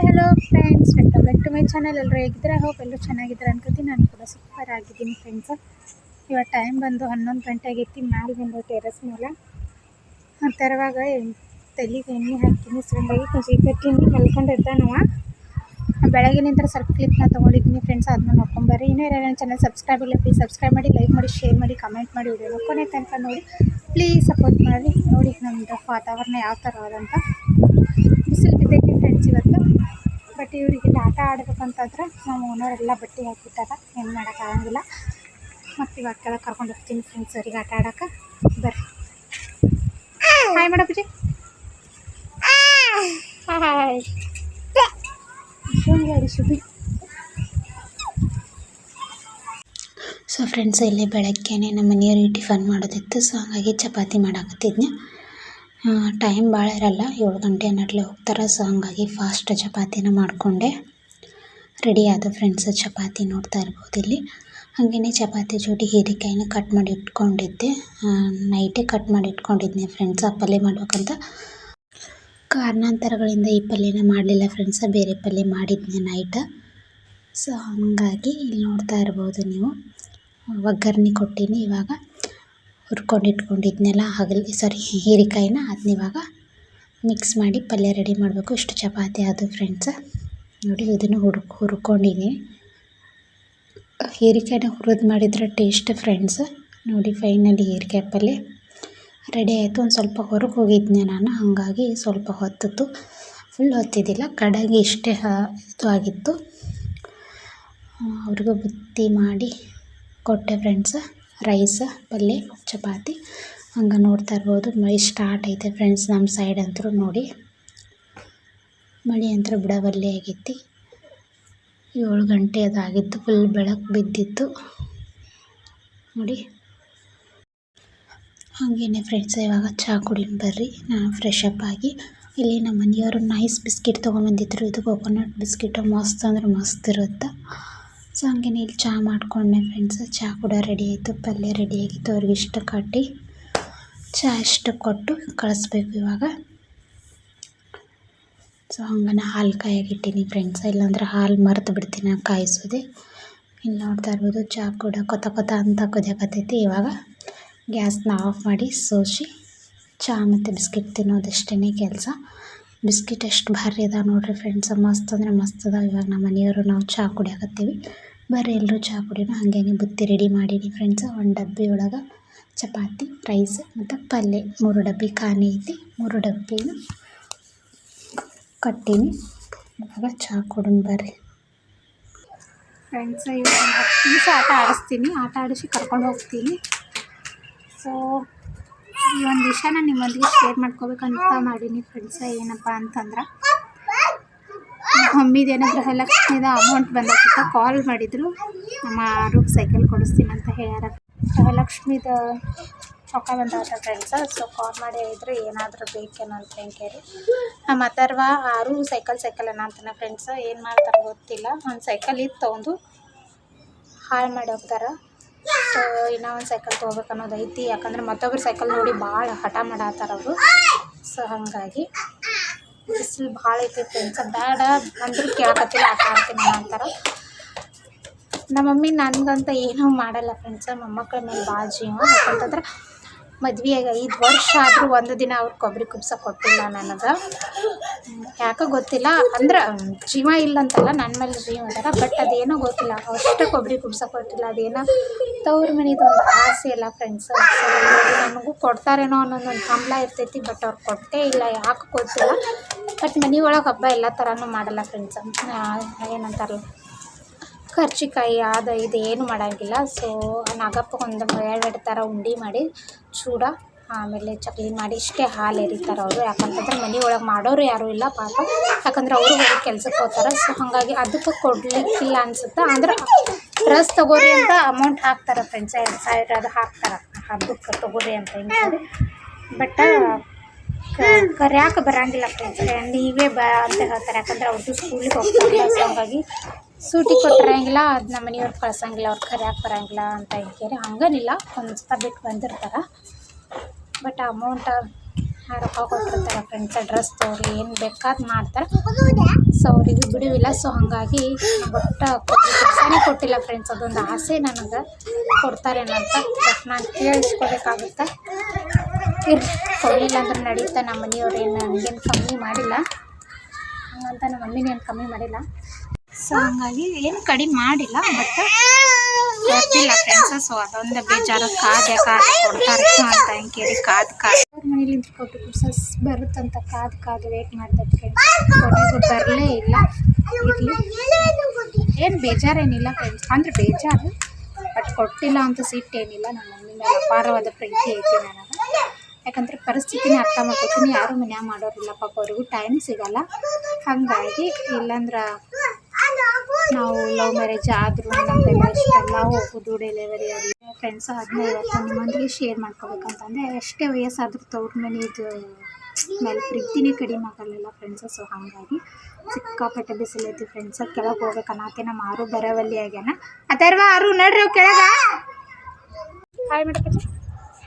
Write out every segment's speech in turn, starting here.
Hi hello friends welcome back to my channel ಎಲ್ಲರೂ ಹೇಗಿದ್ದರೆ hope ಎಲ್ಲರೂ ಚೆನ್ನಾಗಿದ್ದಾರೆ ಅನ್ಕೋತೀನಿ. ನಾನು ಕೂಡ ಸೂಪರ್ ಆಗಿದ್ದೀನಿ ಫ್ರೆಂಡ್ಸ್ ಇವಾಗ ಟೈಮ್ ಬಂದು ಹನ್ನೊಂದು ಗಂಟೆ ಆಗೈತಿ. ಮ್ಯಾಲೆ ಬಂದು ಟೆರಸ್ ಮೇಲೆ. ತರುವಾಗ ತಲೆಗೆ ಎಣ್ಣೆ ಹಾಕ್ತೀನಿ ಸಣ್ಣದಾಗಿ ಕುಸಿ ಕಟ್ಟಿನಿ ಮಲ್ಕೊಂಡಿರ್ತಾನವ ಬೆಳಗ್ಗಿನಿಂದ ಸ್ವಲ್ಪ ಕ್ಲಿಪ್ನ ತೊಗೊಂಡಿದ್ದೀನಿ ಫ್ರೆಂಡ್ಸ್ ಅದನ್ನ ನೋಡ್ಕೊಂಬರ್ರಿ. ಇನ್ನೂ ಯಾರು ನನ್ನ ಚಾನಲ್ ಸಬ್ಸ್ಕ್ರೈಬ್ ಇಲ್ಲ ಪ್ಲೀಸ್ ಸಬ್ಸ್ಕ್ರೈಬ್ ಮಾಡಿ ಲೈಕ್ ಮಾಡಿ ಶೇರ್ ಮಾಡಿ ಕಮೆಂಟ್ ಮಾಡಿ ವಿಡಿಯೋ ಕೊನೆ ತನಕ ನೋಡಿ. ಪ್ಲೀಸ್ ಸಪೋರ್ಟ್ ಮಾಡಿ ನೋಡಿ ನಮ್ಮದು ವಾತಾವರಣ ಯಾವ ಥರ ಅದಂತ ಫ್ರೆಂಡ್ಸ್ ಇವತ್ತು ಬಟ್ ಇವರಿಗೆ ಆಟ ಆಡ್ಬೇಕಂತಂದ್ರೆ ನಮ್ಮ ಓನರೆಲ್ಲ ಬಟ್ಟೆ ಹಾಕಿಟ್ಟಾರ ಏನು ಮಾಡೋಕ್ಕಾಗಂಗಿಲ್ಲ ಮತ್ತು ಇವಾಗ ಕರ್ಕೊಂಡು ಹೋಗ್ತೀನಿ ಫ್ರೆಂಡ್ಸ್ ಅವ್ರಿಗೆ ಆಟ ಆಡೋಕೆ. ಬರ್ರಿ. ಹಾಯ್ ಮಾಡಪ್ಪಜಿ. ಹಾಯ್ ಶುಭಿ ಸೊ ಫ್ರೆಂಡ್ಸ್ ಇಲ್ಲಿ ಬೆಳಗ್ಗೆನೆ ನಮ್ಮ ಮನೆಯವ್ರಿಗೆ ಟಿಫನ್ ಮಾಡೋದಿತ್ತು ಸೊ ಹಾಗಾಗಿ ಚಪಾತಿ ಮಾಡಾಕತ್ತಿದ್ನೆ. ಟೈಮ್ ಭಾಳ ಇರಲ್ಲ. ಏಳು ಗಂಟೆ ಅನ್ನಟ್ಲೆ ಹೋಗ್ತಾರೆ. ಸೊ ಹಾಗಾಗಿ ಫಾಸ್ಟ್ ಚಪಾತಿನ ಮಾಡಿಕೊಂಡೆ. ರೆಡಿ ಆದ ಫ್ರೆಂಡ್ಸ್ ಚಪಾತಿ ನೋಡ್ತಾ ಇರ್ಬೋದು ಇಲ್ಲಿ. ಹಾಗೆಯೇ ಚಪಾತಿ ಜೋಡಿ ಹೀರೆಕಾಯಿನ ಕಟ್ ಮಾಡಿ ಇಟ್ಕೊಂಡಿದ್ದೆ. ನೈಟೇ ಕಟ್ ಮಾಡಿ ಇಟ್ಕೊಂಡಿದ್ದೆ ಫ್ರೆಂಡ್ಸ್ ಆ ಪಲ್ಯ ಮಾಡ್ಬೇಕಂತ. ಕಾರಣಾಂತರಗಳಿಂದ ಈ ಪಲ್ಯನ ಮಾಡಲಿಲ್ಲ ಫ್ರೆಂಡ್ಸ ಬೇರೆ ಪಲ್ಯ ಮಾಡಿದ್ದೆ ನೈಟ ಸೊ ಹಾಗಾಗಿ ಇಲ್ಲಿ ನೋಡ್ತಾ ಇರ್ಬೋದು ನೀವು. ಒಗ್ಗರಣೆ ಕೊಟ್ಟೀನಿ ಇವಾಗ. ಹುರ್ಕೊಂಡು ಇಟ್ಕೊಂಡಿದ್ನಲ್ಲ ಹಾಗಲ್ಲಿ ಸಾರಿ ಹೀರೆಕಾಯಿನ ಅದನ್ನ ಇವಾಗ ಮಿಕ್ಸ್ ಮಾಡಿ ಪಲ್ಯ ರೆಡಿ ಮಾಡಬೇಕು. ಇಷ್ಟು ಚಪಾತಿ ಅದು ಫ್ರೆಂಡ್ಸ್ ನೋಡಿ, ಇದನ್ನು ಹುರ್ಕೊ ಹುರ್ಕೊಂಡಿನಿ ಹೀರೆಕಾಯಿನ ಹುರಿದು ಮಾಡಿದ್ರೆ ಟೇಸ್ಟ್ ಫ್ರೆಂಡ್ಸ್ ನೋಡಿ ಫೈನಲಿ ಹೀರೆಕಾಯಿ ಪಲ್ಯ ರೆಡಿ ಆಯಿತು. ಒಂದು ಸ್ವಲ್ಪ ಹೊರಗೆ ಹೋಗಿದ್ದೆ ನಾನು, ಹಾಗಾಗಿ ಸ್ವಲ್ಪ ಹೊತ್ತಿತ್ತು ಫುಲ್ ಹೊತ್ತಿದ್ದಿಲ್ಲ ಕಡೆಗೆ ಇಷ್ಟೇ ಇದು ಆಗಿತ್ತು. ಅವ್ರಿಗೂ ಬುತ್ತಿ ಮಾಡಿ ಕೊಟ್ಟೆ ಫ್ರೆಂಡ್ಸ ರೈಸ್ ಪಲ್ಯ ಚಪಾತಿ. ಹಂಗೆ ನೋಡ್ತಾ ಇರ್ಬೋದು. ಮಳೆ ಸ್ಟಾರ್ಟ್ ಐತೆ ಫ್ರೆಂಡ್ಸ್ ನಮ್ಮ ಸೈಡ್ ಅಂತೂ ನೋಡಿ. ಮಳೆ ಅಂತೂ ಬಿಡಬಲ್ಲೆ ಆಗೈತಿ ಏಳು ಗಂಟೆ ಅದಾಗಿತ್ತು. ಫುಲ್ ಬೆಳಕು ಬಿದ್ದಿತ್ತು. ನೋಡಿ. ಹಾಗೇನೆ ಫ್ರೆಂಡ್ಸ್ ಇವಾಗ ಚಹಾ ಕುಡಿನ ಬರ್ರಿ. ನಾನು ಫ್ರೆಶ್ ಅಪ್ ಆಗಿ. ಇಲ್ಲಿ ನಮ್ಮ ಮನೆಯವರು ನೈಸ್ ಬಿಸ್ಕಿಟ್ ತೊಗೊಂಬಂದಿದ್ರು ಇದು ಕೊಕೊನಟ್ ಬಿಸ್ಕಿಟು. ಮಸ್ತ್ ಅಂದ್ರೆ ಮಸ್ತ್ ಇರುತ್ತೆ. ಸೊ ಹಂಗೆ ಇಲ್ಲಿ ಚಹಾ ಮಾಡ್ಕೊಂಡೆ ಫ್ರೆಂಡ್ಸ್ ಚಹಾ ಕೂಡ ರೆಡಿ ಆಯಿತು. ಪಲ್ಯ ರೆಡಿ ಆಗಿತ್ತು. ಅವ್ರಿಗೆ ಇಷ್ಟ ಕಟ್ಟಿ ಚಹಾ ಇಷ್ಟು ಕೊಟ್ಟು ಕಳಿಸ್ಬೇಕು ಇವಾಗ. ಸೊ ಹಂಗನೆ ಹಾಲು ಕಾಯಾಗಿಟ್ಟೀನಿ ಫ್ರೆಂಡ್ಸ್ ಇಲ್ಲಾಂದ್ರೆ ಹಾಲು ಮರೆತು ಬಿಡ್ತೀನಿ ಕಾಯಿಸೋದೆ. ಇಲ್ಲಿ ನೋಡ್ತಾ ಇರ್ಬೋದು ಚಹಾ ಕೂಡ ಕೊತ ಕೊತ ಅಂತ ಕುದಿಯಕತ್ತೈತಿ. ಇವಾಗ ಗ್ಯಾಸ್ನ ಆಫ್ ಮಾಡಿ ಸೋಸಿ ಚಹಾ ಮತ್ತು ಬಿಸ್ಕಿಟ್ ತಿನ್ನೋದಷ್ಟೇ ಕೆಲಸ. ಬಿಸ್ಕಿಟ್ ಎಷ್ಟು ಭಾರಿ ಅದ ನೋಡಿರಿ ಫ್ರೆಂಡ್ಸ್ ಮಸ್ತ್ ಅಂದರೆ ಮಸ್ತ್ ಅದ ಇವಾಗ ನಮ್ಮ ಮನೆಯವರು ನಾವು ಚಹಾ ಕುಡಿಯಕತ್ತೀವಿ. ಬರ್ರಿ ಎಲ್ಲರೂ ಚಹಾ ಕುಡಿಯೋಣ ಹಾಗೇನೆ ಬುತ್ತಿ ರೆಡಿ ಮಾಡೀನಿ ಫ್ರೆಂಡ್ಸ್ ಒಂದು ಡಬ್ಬಿ ಒಳಗೆ ಚಪಾತಿ ರೈಸ್ ಮತ್ತು ಪಲ್ಯ ಮೂರು ಡಬ್ಬಿ ಖಾಲಿ ಐತಿ. ಮೂರು ಡಬ್ಬಿನ ಕಟ್ಟೀನಿ. ಇವಾಗ ಚಹಾ ಕೊಡೋಣ ಬರ್ರಿ. ಫ್ರೆಂಡ್ಸ್ ಇವಾಗ ಹತ್ತು ಆಟ ಆಡಿಸ್ತೀನಿ. ಆಟ ಆಡಿಸಿ ಕರ್ಕೊಂಡು ಹೋಗ್ತೀನಿ. ಸೊ ಈ ಒಂದು ವಿಷಯನ ನಿಮ್ಮೊಂದಿಗೆ ಶೇರ್ ಮಾಡ್ಕೋಬೇಕಂತ ಮಾಡೀನಿ ಫ್ರೆಂಡ್ಸ ಏನಪ್ಪ ಅಂತಂದ್ರೆ ಮಮ್ಮಿದು ಏನಾದರೂ ಗೃಹಲಕ್ಷ್ಮಿದ ಅಮೌಂಟ್ ಬಂದಾಗಿತ್ತ ಕಾಲ್ ಮಾಡಿದರು. ನಮ್ಮ ರೂಪ್ ಸೈಕಲ್ ಕೊಡಿಸ್ತೀನಿ ಅಂತ ಹೇಳ್ಯಾರ. ಗೃಹಲಕ್ಷ್ಮಿದ ರೊಕ್ಕ ಬಂದಾತ ಫ್ರೆಂಡ್ಸ ಸೊ ಕಾಲ್ ಮಾಡಿ ಹೇಳಿದ್ರು, ಏನಾದರೂ ಬೇಕೇನೋ ಅಂತ ಕೇಳಿ ನಮ್ಮ ಅಥರ್ವ ಆರು ಸೈಕಲ್ ಸೈಕಲ್ ಅನ್ನಂತಾನೆ ಫ್ರೆಂಡ್ಸ್ ಏನು ಮಾಡ್ತಾರೆ ಗೊತ್ತಿಲ್ಲ. ಒಂದು ಸೈಕಲ್ ಇತ್ತು ಒಂದು ಹಾಳು ಮಾಡಿ ಹೋಗ್ತಾರೆ. ಸೊ ಇನ್ನೂ ಒಂದು ಸೈಕಲ್ ತೊಗೋಬೇಕು ಅನ್ನೋದು ಐತಿ, ಯಾಕಂದ್ರೆ ಮತ್ತೊಬ್ರು ಸೈಕಲ್ ನೋಡಿ ಭಾಳ ಹಠ ಮಾಡತ್ತಾರ ಅವರು. ಸೊ ಹಾಗಾಗಿ ಬಿಸಿಲು ಭಾಳ ಐತಿ ಫ್ರೆಂಡ್ಸ್ ಬೇಡ ಅಂದ್ರೆ ಕೇಳಕತ್ತಿಲ್ಲ ಆಟ ಆಡ್ತೀನಿ ಅಂತಾರೆ. ನಮ್ಮ ಮಮ್ಮಿ ನನಗಂತ ಏನೂ ಮಾಡಲ್ಲ ಫ್ರೆಂಡ್ಸ್ ಮೊಮ್ಮಕ್ಕಳ ಮೇಲೆ ಭಾಳ ಜೀವ ಯಾಕಂತಂದ್ರೆ ಮದ್ವೆಯಾಗಿ ಐದು ವರ್ಷ ಆದರೂ ಒಂದು ದಿನ ಅವ್ರು ಕೊಬ್ಬರಿ ಕುಬ್ಸ ಕೊಟ್ಟಿಲ್ಲ ನನಗೆ ಯಾಕೋ ಗೊತ್ತಿಲ್ಲ. ಅಂದ್ರೆ, ಜೀವ ಇಲ್ಲ ಅಂತಲ್ಲ ನನ್ನ ಮೇಲೆ ಜೀವ ಅದಾರ ಬಟ್ ಅದೇನೋ ಗೊತ್ತಿಲ್ಲ. ಅಷ್ಟು ಕೊಬ್ಬರಿ ಕುಬ್ಸ ಕೊಟ್ಟಿಲ್ಲ. ಅದೇನೋ ತವ್ರ ಮನೆದು ಒಂದು ಆಸೆ ಇಲ್ಲ ಫ್ರೆಂಡ್ಸ್ ನನಗೂ ಕೊಡ್ತಾರೇನೋ ಅನ್ನೋದೊಂದು ಹಂಬಲ ಇರ್ತೈತಿ ಬಟ್ ಅವ್ರು ಕೊಟ್ಟೇ ಇಲ್ಲ. ಯಾಕೆ ಗೊತ್ತಿಲ್ಲ. ಬಟ್ ಮನೆ ಒಳಗೆ ಹಬ್ಬ ಎಲ್ಲ ಥರನೂ ಮಾಡಲ್ಲ ಫ್ರೆಂಡ್ಸ್ ಏನಂತಾರಲ್ಲ? ಕರ್ಜಿಕಾಯಿ ಅದು ಇದು ಏನು ಮಾಡೋಂಗಿಲ್ಲ. ಸೊ ನಾಗಪ್ಪ ಒಂದು ಎರಡು ಥರ ಉಂಡೆ ಮಾಡಿ ಚೂಡ, ಆಮೇಲೆ ಚಕ್ಲಿ ಮಾಡಿ ಇಷ್ಟೇ ಹಾಲು ಎರಿತಾರೆ ಅವರು. ಯಾಕಂತಂದ್ರೆ ಮನೆ ಒಳಗೆ ಮಾಡೋರು ಯಾರೂ ಇಲ್ಲ ಪಾಪ. ಯಾಕಂದ್ರೆ ಅವರು ಹೋಗಿ ಕೆಲ್ಸಕ್ಕೆ ಹೋಗ್ತಾರೆ. ಸೊ ಹಾಗಾಗಿ ಅದಕ್ಕೆ ಕೊಡಲಿಕ್ಕಿಲ್ಲ ಅನ್ಸುತ್ತೆ. ಅಂದ್ರೆ ಡ್ರೆಸ್ ತೊಗೋರಿ ಅಂತ ಅಮೌಂಟ್ ಹಾಕ್ತಾರೆ ಫ್ರೆಂಡ್ಸ್ ಎರಡು ಸಾವಿರ ಅದು ಹಾಕ್ತಾರೆ. ಹಬ್ಬಕ್ಕೆ ತೊಗೋರಿ ಅಂತ ಹೇಳಿ ಬಟ್ ಕರ್ಯಾಕೆ ಬರಂಗಿಲ್ಲ ಫ್ರೆಂಡ್ಸ್ ನೀವೇ ಬ ಅಂತ ಹೇಳ್ತಾರೆ. ಯಾಕಂದ್ರೆ ಅವ್ರದ್ದು ಸ್ಕೂಲಿಗೆ ಹೋಗ್ತಾರೆ. ಸೊ ಹಾಗಾಗಿ ಸೂಟಿ ಕೊಟ್ಟಿರಂಗಿಲ್ಲ ಅದು ನಮ್ಮ ಮನೆಯವ್ರು ಕಳ್ಸಂಗಿಲ್ಲ, ಅವ್ರು ಕರ್ಯಾಕೆ ಬರಂಗಿಲ್ಲ ಅಂತ ಹೇಳ್ಕೇರಿ ಹಂಗೇನಿಲ್ಲ, ಒಂದು ಬಿಟ್ಟು ಬಂದಿರ್ತಾರೆ. ಬಟ್ ಅಮೌಂಟ್ ರೊಕ್ಕ ಕೊಟ್ಟಿರ್ತಾರೆ ಫ್ರೆಂಡ್ಸ್ ಡ್ರೆಸ್ ತೋರಿ, ಏನು ಬೇಕಾದ್ ಮಾಡ್ತಾರೆ. ಸೊ ಅವರಿಗೆ ಬಿಡುವಿಲ್ಲ ಸೊ ಹಾಗಾಗಿ ಬಟ್ ಕೆಲಸನೇ ಕೊಟ್ಟಿಲ್ಲ ಫ್ರೆಂಡ್ಸ್ ಅದೊಂದು ಆಸೆ ನನಗೆ. ಕೊಡ್ತಾರೇನಂತ ಬಟ್ ನಾನು ಕೇಳಿಸ್ಕೋಬೇಕಾಗುತ್ತೆ ಕೊಡಲಿಲ್ಲ ಅಂದ್ರೆ ನಡೀತಾ ನಮ್ಮ ಮನೆಯವ್ರು ಏನು ನನಗೇನು ಕಮ್ಮಿ ಮಾಡಿಲ್ಲ. ಹಂಗಂತ ನಮ್ಮ ಮಮ್ಮಿನೇನು ಕಮ್ಮಿ ಮಾಡಿಲ್ಲ. ಸೊ ಹಂಗಾಗಿ ಏನು ಕಡಿಮೆ ಮಾಡಿಲ್ಲ ಬಟ್ ಗೊತ್ತಿಲ್ಲ ಫ್ರೆಂಡ್ಸ್ ಸೊ ಅದೊಂದು ಬೇಜಾರು. ಕಾದೆ ಕಾದು ಕೊಡ್ತಾರೆ ಅಂತ ಅಂಕೇರಿ ಕಾದು ಕಾದು. ಅವ್ರ ಮನೇಲಿ ಕೊಟ್ಟು ಸಸ್ ಬರುತ್ತಂತ ಕಾದು ಕಾದು ವೇಟ್ ಮಾಡ್ತಾರೆ ಫ್ರೆಂಡ್ಸ್ ಕೊನೆಗೂ ಬರಲೇ ಇಲ್ಲ. ಇರಲಿ. ಏನು ಬೇಜಾರೇನಿಲ್ಲ ಫ್ರೆಂಡ್ಸ್ ಅಂದರೆ ಬೇಜಾರು ಬಟ್ ಕೊಟ್ಟಿಲ್ಲ ಅಂತ ಸಿಟ್ಟೇನಿಲ್ಲ ನಮ್ಮ ಮಮ್ಮಿ ಮೇಲೆ ಅಪಾರವಾದ ಪ್ರೀತಿ ಐತಿ ನನಗೆ. ಯಾಕಂದ್ರೆ ಪರಿಸ್ಥಿತಿನೇ ಅರ್ಥ ಮಾಡ್ಕೊತೀನಿ. ಯಾರು ಮನ್ಯಾಗ ಮಾಡೋರಿಲ್ಲ. ಪಾಪ ಅವ್ರಿಗೂ ಟೈಮ್ ಸಿಗಲ್ಲ. ಹಾಗಾಗಿ ಇಲ್ಲಾಂದ್ರೆ ನಾವು ಲವ್ ಮ್ಯಾರೇಜ್ ಆದರೂ ನಮಗೆಲ್ಲ ಇಷ್ಟೆಲ್ಲ ಹೋಗೋದು ಡೆಲಿವರಿ ಆಗಲಿ ಫ್ರೆಂಡ್ಸ್ ಆದಮೇಲೆ ಇವತ್ತು ನಿಮ್ಮೊಂದಿಗೆ ಶೇರ್ ಮಾಡ್ಕೋಬೇಕಂತಂದರೆ ಎಷ್ಟೇ ವಯಸ್ಸಾದ್ರೂ ತವ್ರ ಮನೆದು ಮೇಲೆ ಪ್ರೀತಿನೇ ಕಡಿಮೆ ಆಗಲ್ಲ ಫ್ರೆಂಡ್ಸ್ ಸೊ ಹಾಗಾಗಿ ಸಿಕ್ಕಾಪಟ್ಟೆ ಬಿಸಿಲೈತಿ ಫ್ರೆಂಡ್ಸ್ ಕೆಳಗೆ ಹೋಗ್ಬೇಕನ್ನತ್ತೆ ನಮ್ಮ ಆರು ಬರವಲ್ಲಿ ಆಗ್ಯಾನ ಅಥರ್ವ ಆರು ನಡ್ರಿ ಕೆಳಗ ಹಾಯ್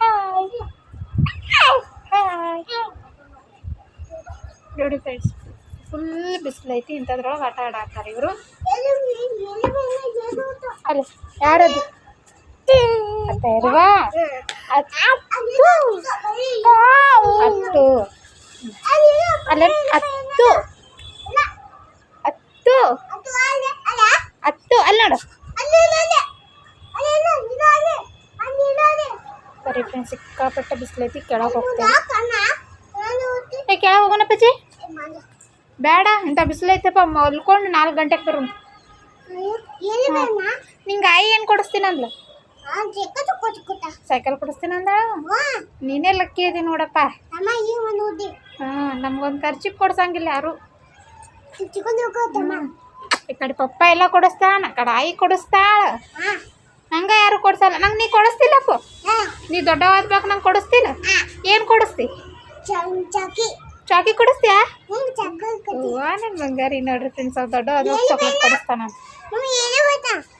ಹಾಯ್ ಹಾಯ್ ನೋಡಿ ಫ್ರೆಂಡ್ಸ್ ಫುಲ್ ಬಿಸಿಲೈತಿ ಇಂಥದ್ರೊಳಗೆ ಆಟ ಆಡಾಕ್ತಾರೆ ಇವರು. ಅಲ್ಲ, ಯಾರದು? ಹತ್ತು ಅಲ್ಲ ಹತ್ತು ಹತ್ತು ಹತ್ತು ಅಲ್ಲಿ ನೋಡು. ಬರೀ ಫ್ರೆಂಡ್ ಸಿಕ್ಕಾಪಟ್ಟೆ ಬಿಸಿಲೈತಿ ಕೆಳಗೆ ಹೋಗ್ತೇವೆ ಕೆಳಗೆ ಹೋಗೋಣ ಪಚ್ಚಿ ಬೇಡ ಇಂಥ ಬಿಸಿಲೈತಪ್ಪ ಮಲ್ಕೊಂಡು ನಾಲ್ಕು ಗಂಟೆಗೆ ಬರು ನಿಂಗೆ ಆಯಿ ಏನು ಕೊಡಿಸ್ತೀನಿ ಅಂದ್ಲು ಸೈಕಲ್ ಕೊಡಿಸ್ತೀನಂದ ನೀನೇ ಲಕ್ಕಿ ಇದೆ ನೋಡಪ್ಪ. ಹಾಂ ನಮ್ಗೊಂದು ಖರ್ಚಿಗೆ ಕೊಡ್ಸಂಗಿಲ್ಲ ಯಾರು. ಈ ಕಡೆ ಪಪ್ಪ ಎಲ್ಲ ಕೊಡಿಸ್ತಾನ ಕಡೆ ಆಯಿ ಕೊಡಿಸ್ತಾಳ. ನಂಗೆ ಯಾರು ಕೊಡ್ಸಲ್ಲ ನಂಗೆ ನೀ ಕೊಡಿಸ್ತಿಲ್ಲಪ್ಪ. ನೀ ದೊಡ್ಡವಾದ್ಬೇಕು ನಂಗೆ ಕೊಡಿಸ್ತಿಲ್ಲ ಏನು ಕೊಡಿಸ್ತಿ? ಚಾಕಿ ಕುಡಿಸ್ತೀಯಾ? ನನ್ನ ಬಂಗಾರಿ ನೋಡ್ರಿ ಫ್ರೆಂಡ್ಸ್ ಅವ್ರು ದೊಡ್ಡ ಅದು ಚಾಕ್ಲೇಟ್ ಕೊಡಿಸ್ತಾನ.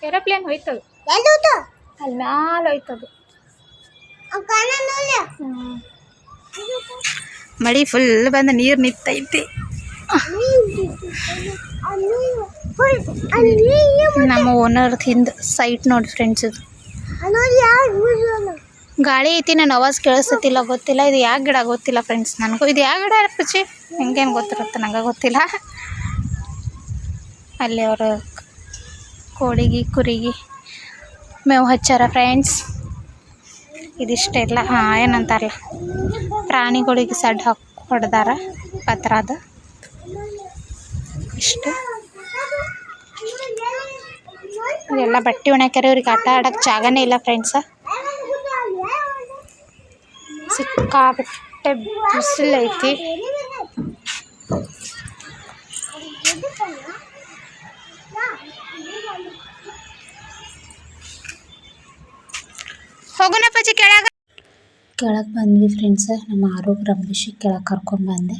ಏರೋಪ್ಲೇನ್ ಹೋಯ್ತದ. ಅಲ್ಲಿ ಮ್ಯಾಲ ಹೋಯ್ತದು. ಮಳಿ ಫುಲ್ ಬಂದ ನೀರು ನಿಂತೈತಿ. ನಮ್ಮ ಓನರ್ ಹಿಂದೆ ಸೈಟ್ ನೋಡಿ ಫ್ರೆಂಡ್ಸ್ ಇದು ಗಾಳಿ ಐತಿ ನನ್ನ ಆವಾಜ್ ಕೇಳಿಸ್ತಿಲ್ಲ, ಗೊತ್ತಿಲ್ಲ. ಇದು ಯಾವ ಗಿಡ ಗೊತ್ತಿಲ್ಲ ಫ್ರೆಂಡ್ಸ್ ನನಗೂ. ಇದು ಯಾವ ಗಿಡ ಪುಚಿ ಹೆಂಗೇನು ಗೊತ್ತಿರುತ್ತೆ, ನಂಗೆ ಗೊತ್ತಿಲ್ಲ. ಅಲ್ಲಿ ಅವರು ಕೋಳಿಗೆ, ಕುರಿಗೆ ಮೇವು ಹಚ್ಚಾರ ಫ್ರೆಂಡ್ಸ್ ಇದಿಷ್ಟೆಲ್ಲ ಹಾಂ, ಏನಂತಾರಲ್ಲ, ಪ್ರಾಣಿಗಳಿಗೆ ಸಡ್ ಹಾಕಿ ಹೊಡೆದಾರ ಅದು. ಇಷ್ಟು. ಎಲ್ಲ ಬಟ್ಟೆ ಒಣಕ್ಯಾರ ಇವ್ರಿಗೆ ಆಟ ಆಡೋಕ್ಕೆ ಜಾಗನೇ ಇಲ್ಲ ಫ್ರೆಂಡ್ಸ ಸಿಕ್ಕಾಪಟ್ಟೆ ಬಿಸಿಲು ಐತಿ ಹೋಗೋಣ ಕೆಳಗೆ. ಕೆಳಗ ಬಂದ್ವಿ ಫ್ರೆಂಡ್ಸ್ ನಮ್ಮ ಆರೋಗ್ಯ ರಂಭಿಷಿ ಕೆಳಗೆ ಕರ್ಕೊಂಡು ಬಂದೆ.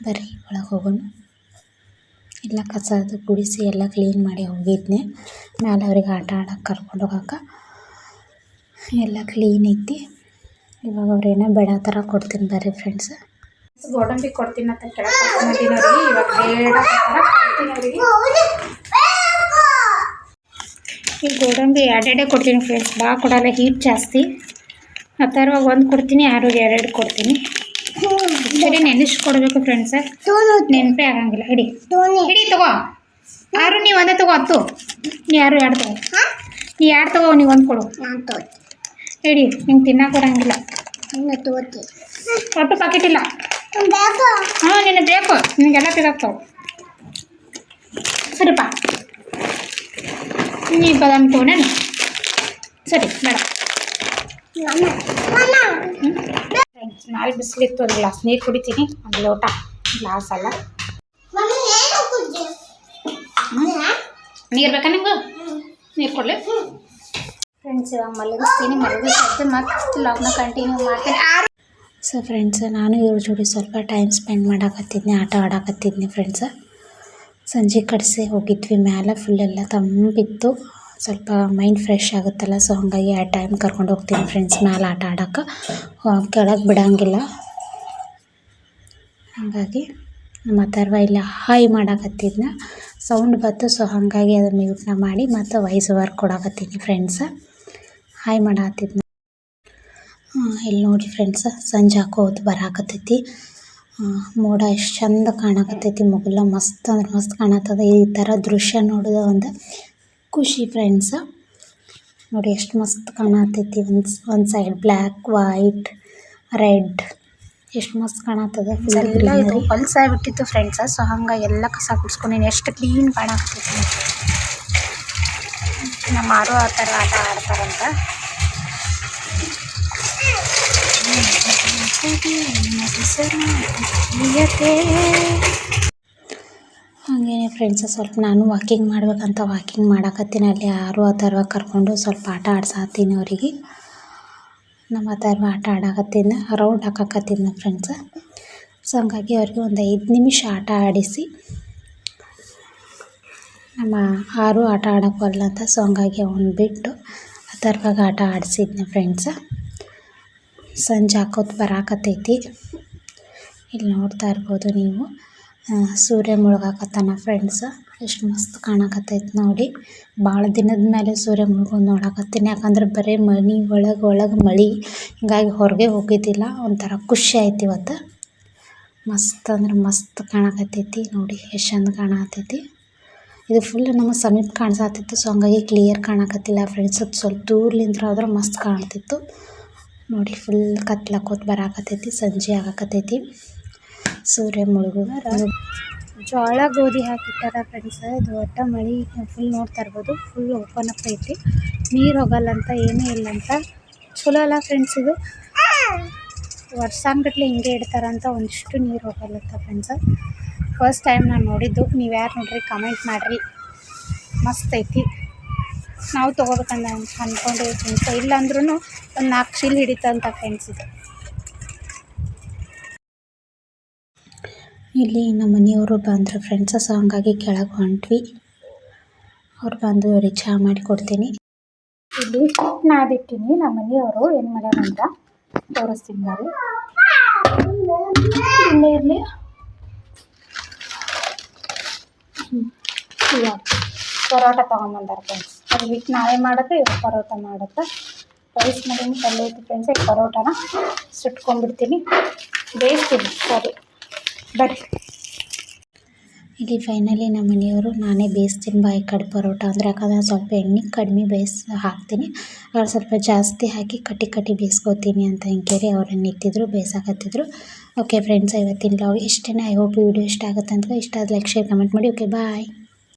ಬರ್ರಿ, ಒಳಗೆ ಹೋಗೋಣ. ಎಲ್ಲ ಕಸ ಅದು ಗುಡಿಸಿ ಎಲ್ಲ ಕ್ಲೀನ್ ಮಾಡಿ ಹೋಗಿದ್ನೆ. ಮ್ಯಾಲೆ ಅವ್ರಿಗೆ ಆಟ ಆಡೋಕೆ ಕರ್ಕೊಂಡು ಹೋಗಕ್ಕೆ ಎಲ್ಲ ಕ್ಲೀನ್ ಐತಿ. ಇವಾಗ ಅವ್ರೇನೋ ಬೇಡ ಥರ ಕೊಡ್ತೀನಿ ಬರ್ರಿ ಫ್ರೆಂಡ್ಸ್ ಗೋಡಂಬಿ ಕೊಡ್ತೀನಿ ಅಂತ ಅವ್ರಿಗೆ. ಇವಾಗ ಬೇಡ ಕೊಡ್ತೀನಿ ಅವ್ರಿಗೆ. ಈ ಗೋಡಂಬಿ ಎರಡೆರಡೇ ಕೊಡ್ತೀನಿ ಫ್ರೆಂಡ್ಸ್ ಭಾಳ ಕೊಡಲ್ಲ ಹೀಟ್ ಜಾಸ್ತಿ. ಆ ಥರ ಒಂದು ಕೊಡ್ತೀನಿ ಆರೋಗ್ಯ ಎರಡೆರಡು ಕೊಡ್ತೀನಿ. ಸರಿ ನೆನೆಸಿ ಕೊಡಬೇಕು ಫ್ರೆಂಡ್ಸ್ ನೆನಪೇ ಆಗಂಗಿಲ್ಲ. ಹಿಡಿ. ಹಿಡಿ ತಗೋ. ಆರು ನೀವು ಒಂದೇ ತಗೋ ಹತ್ತು. ನೀ ಯಾರು ಎರಡು ತಗೋ? ನೀ ಎರಡು ತಗೋ ನೀವು ಒಂದು ಕೊಡು. ಹಿಡಿ ನಿಂಗೆ ತಿನ್ನಕ್ಕೆ ಬರಂಗಿಲ್ಲ. ಒಟ್ಟು ಪಾಕೆಟ್ ಇಲ್ಲ ಹಾಂ ನಿನಗೆ ಬೇಕು. ನಿನಗೆಲ್ಲ ತಿಗಾಗ್ತಾವೆ ಸರಿಪ್ಪ ನೀ ಬಾದಾಮಿ ತೊಗೊಂಡೇನು ಸರಿ, ಬೇಡ. ಫ್ರೆಂಡ್ಸ್ ನಾಳೆ ಬಿಸಿಲಿತ್ತು ಒಂದು ಗ್ಲಾಸ್ ನೀರು ಕುಡಿತೀನಿ. ಒಂದು ಲೋಟ ಗ್ಲಾಸ್ ಅಲ್ಲ. ನೀರು ಬೇಕಾ ನಿಂಗೆ? ನೀರು ಕೊಡಲಿ? ಫ್ರೆಂಡ್ಸ್ ಇವಾಗ ಮಲಗಿಸ್ತೀನಿ. ಮಲಗಿಸಿ ಮತ್ತೆ ಲಾಗ್ನ ಕಂಟಿನ್ಯೂ ಮಾಡ್ತೀನಿ. ಸೊ ಫ್ರೆಂಡ್ಸ್ ನಾನು ಇವ್ರ ಜೋಡಿ ಸ್ವಲ್ಪ ಟೈಮ್ ಸ್ಪೆಂಡ್ ಮಾಡಾಕತ್ತಿದ್ನಿ, ಆಟ ಆಡಾಕತ್ತಿದ್ನಿ ಫ್ರೆಂಡ್ಸ್ ಸಂಜೆ ಕಡಿಸಿ ಹೋಗಿದ್ವಿ ಮ್ಯಾಲೆ ಫುಲ್ ಎಲ್ಲ ತಂಪಿತ್ತು. ಸ್ವಲ್ಪ ಮೈಂಡ್ ಫ್ರೆಶ್ ಆಗುತ್ತಲ್ಲ ಸೊ ಹಾಗಾಗಿ ಆ ಟೈಮ್ ಕರ್ಕೊಂಡು ಹೋಗ್ತೀನಿ ಫ್ರೆಂಡ್ಸ್ ಮೇಲೆ ಆಟ ಆಡೋಕೆ. ಕೆಳಗೆ ಬಿಡೋಂಗಿಲ್ಲ. ಹಾಗಾಗಿ ನಮ್ಮ ಅಥರ್ವ ಇಲ್ಲ ಹಾಯ್ ಮಾಡಾಕತ್ತಿದ್ನ. ಸೌಂಡ್ ಬಂತು ಸೊ ಹಾಗಾಗಿ ಅದನ್ನು ಮ್ಯೂಟ್ನ ಮಾಡಿ ಮತ್ತು ವಾಯ್ಸ್ ವರ್ಕ್ ಕೊಡಾಕತ್ತೀನಿ ಫ್ರೆಂಡ್ಸ ಹಾಯ್ ಮಾಡಾಕತ್ತಿದ್ನ ಇಲ್ಲಿ ನೋಡಿ ಫ್ರೆಂಡ್ಸ್ ಸಂಜೆ ಹಾಕೋದು ಬರಾಕತ್ತೈತಿ. ಆ, ಮೋಡ ಎಷ್ಟು ಚಂದ ಕಾಣಕತ್ತೈತಿ ಮಗುಲ ಮಸ್ತ್ ಅಂದ್ರೆ ಮಸ್ತ್ ಕಾಣತ್ತದ. ಈ ತರ ದೃಶ್ಯ ನೋಡೋದು ಒಂದು ಖುಷಿ ಫ್ರೆಂಡ್ಸ್ ನೋಡಿ ಎಷ್ಟು ಮಸ್ತ್ ಕಾಣತ್ತೈತಿ ಒಂದು ಒಂದು ಸೈಡ್ ಬ್ಲ್ಯಾಕ್ ವೈಟ್ ರೆಡ್ ಎಷ್ಟು ಮಸ್ತ್ ಕಾಣತ್ತದ ಎಲ್ಲ ಇದು ಹೊಲ್ಸಾಗ್ಬಿಟ್ಟಿತ್ತು ಫ್ರೆಂಡ್ಸ್ ಸೊ ಹಂಗ ಎಲ್ಲ ಕಸ ಗುಡ್ಸ್ಕೊಂಡೀನಿ. ಎಷ್ಟು ಕ್ಲೀನ್ ಕಾಣಾಕತ್ತೈತಿ. ನಮ್ಮ ಆರು ಆ ಥರ ಆಟ ಆಡ್ತಾರಂತ. ಹಾಗೇನೆ ಫ್ರೆಂಡ್ಸ್ ಸ್ವಲ್ಪ ನಾನು ವಾಕಿಂಗ್ ಮಾಡ್ಬೇಕಂತ ವಾಕಿಂಗ್ ಮಾಡಾಕತ್ತೀನಿ. ಅಲ್ಲಿ ಯಾರು ಆ ಥರ ಕರ್ಕೊಂಡು ಸ್ವಲ್ಪ ಆಟ ಆಡ್ಸಾತೀನಿ ಅವರಿಗೆ. ನಮ್ಮ ಅಥರ್ವ ಆಟ ಆಡಾಕತ್ತೀನಿ ರೌಂಡ್ ಹಾಕಾಕತ್ತೀನಿ ಫ್ರೆಂಡ್ಸ್ ಸೊ ಹಂಗಾಗಿ ಅವ್ರಿಗೆ ಒಂದು ಐದು ನಿಮಿಷ ಆಟ ಆಡಿಸಿ ನಮ್ಮ ಆರು ಆಟ ಆಡೋಕ್ಕಲ್ಲ ಅಂತ ಸೊ ಹಂಗಾಗಿ ಅವ್ನು ಬಿಟ್ಟು ಅಥರ್ವಾಗ ಆಟ ಆಡಿಸಿದ್ನ ಫ್ರೆಂಡ್ಸ ಸಂಜೆ ಹಾಕೋದು ಬರಾಕತ್ತೈತಿ. ಇಲ್ಲಿ ನೋಡ್ತಾ ಇರ್ಬೋದು ನೀವು. ಸೂರ್ಯ ಮುಳುಗಾಕತ್ತಾನ ಫ್ರೆಂಡ್ಸ ಎಷ್ಟು ಮಸ್ತ್ ಕಾಣಕತ್ತೈತಿ ನೋಡಿ. ಭಾಳ ದಿನದ ಮೇಲೆ ಸೂರ್ಯ ಮುಳುಗೋದು ನೋಡಾಕತ್ತೀನಿ. ಯಾಕಂದ್ರೆ ಬರೀ ಮನೆ ಒಳಗೆ ಒಳಗೆ ಮಳೆ. ಹಿಂಗಾಗಿ ಹೊರಗೆ ಹೋಗಿದ್ದಿಲ್ಲ. ಒಂಥರ ಖುಷಿ ಆಯ್ತು ಇವತ್ತು. ಮಸ್ತ್ ಅಂದ್ರೆ ಮಸ್ತ್ ಕಾಣಕತ್ತೈತಿ ನೋಡಿ. ಎಷ್ಟು ಚಂದ ಕಾಣಕತ್ತೈತಿ. ಇದು ಫುಲ್ ನಮಗೆ ಸಮೀಪ ಕಾಣಿಸತ್ತಿತ್ತು ಸೊ ಹಂಗಾಗಿ ಕ್ಲಿಯರ್ ಕಾಣಕತ್ತಿಲ್ಲ ಫ್ರೆಂಡ್ಸ್ ಅದು ಸ್ವಲ್ಪ ದೂರ್ಲಿಂತ್ರ ಆದ್ರೆ ಮಸ್ತ್ ಕಾಣ್ತಿತ್ತು. ನೋಡಿ ಫುಲ್ ಕತ್ಲಾಕೋತ್ ಬರಾಕತ್ತೈತಿ ಸಂಜೆ ಆಗಕತ್ತೈತಿ. ಸೂರ್ಯ ಮುಳುಗು ಜೋಳ ಗೋಧಿ ಹಾಕಿಟ್ಟಾರ ಫ್ರೆಂಡ್ಸ್ ಇದು ಒಟ್ಟ ಮಳೆ ಫುಲ್ ನೋಡ್ತಾ ಇರ್ಬೋದು. ಫುಲ್ ಓಪನ್ ಅಪ್ ಐತಿ. ನೀರು ಹೋಗಲ್ಲ ಅಂತ ಏನೂ ಇಲ್ಲ ಅಂತ ಚಲೋ ಅಲ್ಲ ಫ್ರೆಂಡ್ಸ್ ಇದು? ವರ್ಷಾನ್ಗಟ್ಲೆ ಹಿಂಗೆ ಇಡ್ತಾರಂತ ಒಂದಿಷ್ಟು ನೀರು ಹೋಗಲ್ಲತ್ತ ಫ್ರೆಂಡ್ಸ್ ಫಸ್ಟ್ ಟೈಮ್ ನಾನು ನೋಡಿದ್ದು ನೀವು ಯಾರು ನೋಡ್ರಿ ಕಮೆಂಟ್ ಮಾಡಿರಿ. ಮಸ್ತ್ ಐತಿ. ನಾವು ತೊಗೋಬೇಕಂತ ಅಂದ್ಕೊಂಡು ಫ್ರೆಂಡ್ಸ್ ಇಲ್ಲ ಅಂದ್ರೂ ಒಂದು ನಾಲ್ಕು ಚೀಲ ಹಿಡಿತಂತ ಫ್ರೆಂಡ್ಸ್ ಇದು. ಇಲ್ಲಿ ನಮ್ಮ ಮನೆಯವರು ಬಂದರು ಫ್ರೆಂಡ್ಸ ಸೊ ಹಂಗಾಗಿ ಕೆಳಗೆ ಹೊಂಟ್ವಿ. ಅವ್ರು ಬಂದು ಅವ್ರಿಗೆ ಚಹಾ ಮಾಡಿ ಕೊಡ್ತೀನಿ. ಇಲ್ಲಿ ನಾದಿಟ್ಟಿನಿ ನಮ್ಮ ಮನೆಯವರು ಏನು ಮಾಡ್ಯಾರ ಅಂತ ತೋರಿಸ್ತೀನಿ ನಾನು ಇಲ್ಲೇ ಇರಲಿ. ಪರೋಟ ತೊಗೊಂಬಂದಾರ ಫ್ರೆಂಡ್ಸ್ ಅದು ಬಿಟ್ಟು ನಾಳೆ ಮಾಡುತ್ತೆ, ಇವಾಗ ಪರೋಟ ಮಾಡುತ್ತೆ. ರೈಸ್ ಮಾಡೀನಿ ಪಲ್ಯ ಐತಿ ಫ್ರೆಂಡ್ಸ್ ಈಗ ಪರೋಟನ ಸುಟ್ಕೊಂಡ್ಬಿಡ್ತೀನಿ. ಬೇಯಿಸ್ತೀನಿ, ಸರಿ. ಬರ್ರಿ. ಇಲ್ಲಿ ಫೈನಲಿ ನಮ್ಮ ಮನೆಯವರು, ನಾನೇ ಬೇಯಿಸ್ತೀನಿ, ಬಾಯಿ ಕಡೆ ಪರೋಟ. ಅಂದರೆ ಯಾಕಂದರೆ ಸ್ವಲ್ಪ ಎಣ್ಣೆ ಕಡಿಮೆ ಬೇಯ್ಸಿ, ಹಾಕ್ತೀನಿ. ಅವ್ರು ಸ್ವಲ್ಪ ಜಾಸ್ತಿ ಹಾಕಿ ಕಟ್ಟಿ ಕಟ್ಟಿ ಬೇಯಿಸ್ಕೋತೀನಿ ಅಂತ ಹಿಂಗೇರಿ ಅವ್ರು ನಿಂತಿದ್ರು ಬೇಯಿಸಾಕತ್ತಿದ್ರು. ಓಕೆ ಫ್ರೆಂಡ್ಸ್ ಇವತ್ತಿನ ಲಾಗ್ ಇಷ್ಟೇ ಐ ಹೋಪ್ ಈ ವಿಡಿಯೋ ಇಷ್ಟ ಆಗುತ್ತೆ ಅಂತ ಇಷ್ಟ ಆದ ಲೈಕ್ ಶೇರ್ ಕಮೆಂಟ್ ಮಾಡಿ. Okay bye